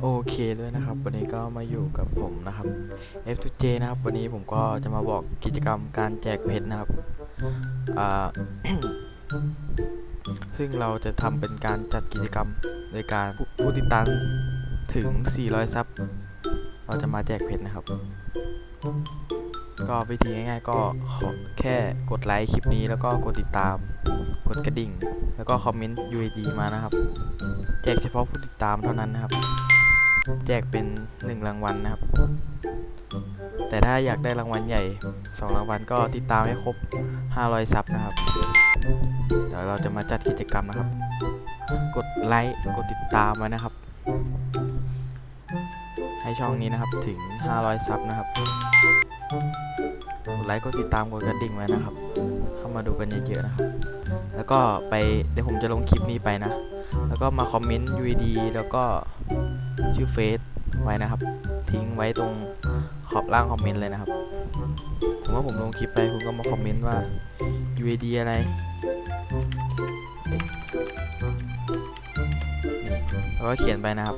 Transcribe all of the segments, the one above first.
โอเคด้วยนะครับ วันนี้ก็มาอยู่กับผมนะครับ F2J นะครับ วันนี้ผมก็จะมาบอกกิจกรรมการแจกเพชรนะครับอ่าซึ่งเราจะทำเป็นการจัดกิจกรรมโดยการผู้ติดตามถึง 400 ซับ เราจะมาแจกเพชรนะครับ ก็วิธีง่ายๆก็ขอแค่กดไลค์คลิปนี้แล้วก็กดติดตาม กดกระดิ่ง แล้วก็คอมเมนต์ UID มานะครับ แจกเฉพาะผู้ติดตามเท่านั้นนะครับ แจกเป็น 1 รางวัลนะครับ แต่ถ้าอยากได้รางวัลใหญ่ 2 รางวัลก็ติดตามให้ครบ 500 ซับนะครับ เดี๋ยวเราจะมาจัดกิจกรรมนะครับ กดไลค์ กดติดตามไว้นะครับ ให้ช่องนี้นะครับถึง 500 ซับนะครับ กดไลค์ กดติดตาม กดกระดิ่งไว้นะครับ เข้ามาดูกันเยอะๆนะครับ แล้วก็ไป เดี๋ยวผมจะลงคลิปนี้ไปนะ แล้วก็มาคอมเมนต์ UID แล้วก็ ชื่อเฟซไว้นะครับ ทิ้งไว้ตรงขอบล่างคอมเมนต์เลยนะครับสมว่าผมลงคลิปไปคุณก็มาคอมเมนต์ว่า UID อะไรแล้วก็เขียนไปนะครับ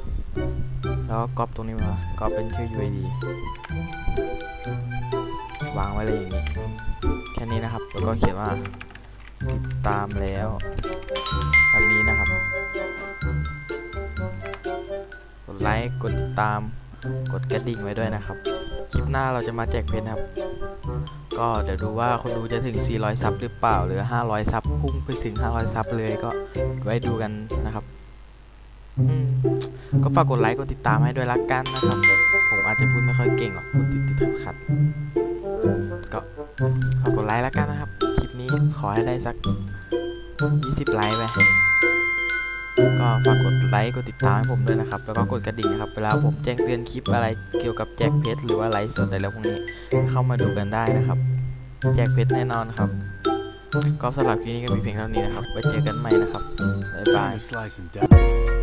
แล้วก็ก๊อปตรงนี้มาก๊อปเป็นชื่อ UID วางไว้เลยอย่างนี้แค่นี้นะครับ แล้วก็เขียนว่าติดตามแล้ว ไลค์กดติดตามกดกระดิ่งไว้ด้วยนะครับ คลิปหน้าเราจะมาแจกเพชรนะครับ ก็เดี๋ยวดูว่าคนดูจะถึง 400 ซับหรือเปล่า หรือ 500 ซับพุ่งไปถึง 500 ซับเลยก็ไว้ดูกันนะครับ ก็ฝากกดไลค์กดติดตามให้ด้วยละกันนะครับ ผมอาจจะพูดไม่ค่อยเก่งหรอกพูดติดติดขัดก็ฝากกดไลค์ละกันนะครับ คลิปนี้ขอให้ได้สัก 20 ไลค์ไป ฝากกดไลค์กดติดตามให้ผมด้วยนะครับ แล้วก็กดกระดิ่งนะครับ เวลาผมแจ้งเตือนคลิปอะไรเกี่ยวกับแจกเพชรหรือว่าไลฟ์สดอะไรแล้วพวกนี้ เข้ามาดูกันได้นะครับ แจกเพชรแน่นอนครับ ก็สำหรับคลิปนี้ก็มีเพียงเท่านี้นะครับ ไว้เจอกันใหม่นะครับ บ๊ายบาย